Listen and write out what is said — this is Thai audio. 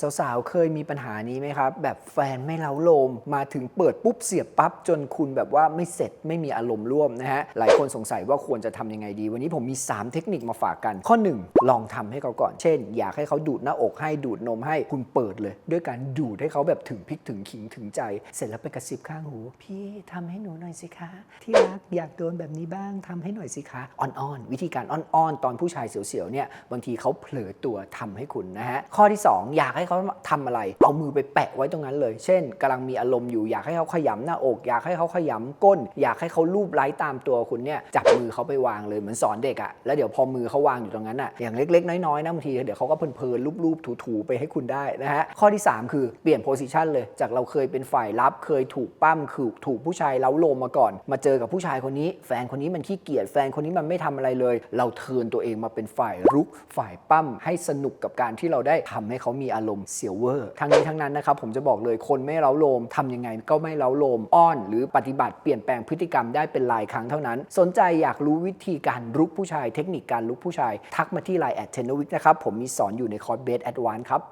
สาวๆ เคยมีปัญหานี้ไหมครับ แบบแฟนไม่เล้าโลม มาถึงเปิดปุ๊บเสียบปั๊บ จนคุณแบบว่าไม่เสร็จไม่มีอารมณ์ร่วมนะฮะ หลายคนสงสัยว่าควรจะทำยังไงดี วันนี้ผมมี 3 เทคนิคมาฝากกัน ข้อ 1 ลองทำให้เขาก่อน เช่น อยากให้เขาดูดหน้าอกให้ดูดนมให้คุณเปิดเลย ด้วยการดูดให้เขาแบบถึงพริกถึงขิงถึงใจ เสร็จแล้วไปกระซิบข้างหู พี่ทำให้หนูหน่อยสิคะ ที่รักอยากโดนแบบนี้บ้างทำให้หน่อยสิคะอ่อนๆวิธีการอ่อนๆตอนผู้ชายเสียวๆเนี่ยบางทีเขาเผลอตัวทำให้คุณนะฮะข้อที่ 2 อยากให้เขาทำอะไร เอามือไปแปะไว้ตรงนั้นเลย เช่นกำลังมีอารมณ์อยู่อยากให้เขาขยำหน้าอก อยากให้เขาขยำก้น อยากให้เขาลูบไล้ตามตัวคุณเนี่ยจับมือเขาไปวางเลยเหมือนสอนเด็กอะแล้วเดี๋ยวพอมือเขาวางอยู่ตรงนั้นอะอย่างเล็กๆ น้อยๆนะบางทีเดี๋ยวเขาก็เพลินๆรูปๆถูๆไปให้คุณได้นะฮะข้อที่ 3 คือเปลี่ยนโพสิชันเลย จากเราเคยเป็นฝ่ายรับเคยถูกปั้มคือถูกผู้ชายเล้าโลมมาก่อน มาเจอกับผู้ชายคนนี้ แฟนคนนี้มันขี้เกียจแฟนคนนี้มันไม่ทำอะไรเลย เราเทินตัวเองมาเป็นฝ่ายรุกฝ่ายปั้มให้สนุกกับการที่เราได้ทำให้เขามีอารมณ์เสียวเวอร์ทั้งนี้ทั้งนั้นนะครับผมจะบอกเลยคนไม่เล้าโลมทำยังไงก็ไม่เล้าโลมอ้อน หรือปฏิบัติเปลี่ยนแปลงพฤติกรรมได้เป็นลายครั้งเท่านั้น สนใจอยากรู้วิธีการลุกผู้ชาย เทคนิคการลุกผู้ชาย ทักมาที่ไลน์แอดเทนวิกนะครับผมมีสอนอยู่ในคอร์สเบสแอดวานครับ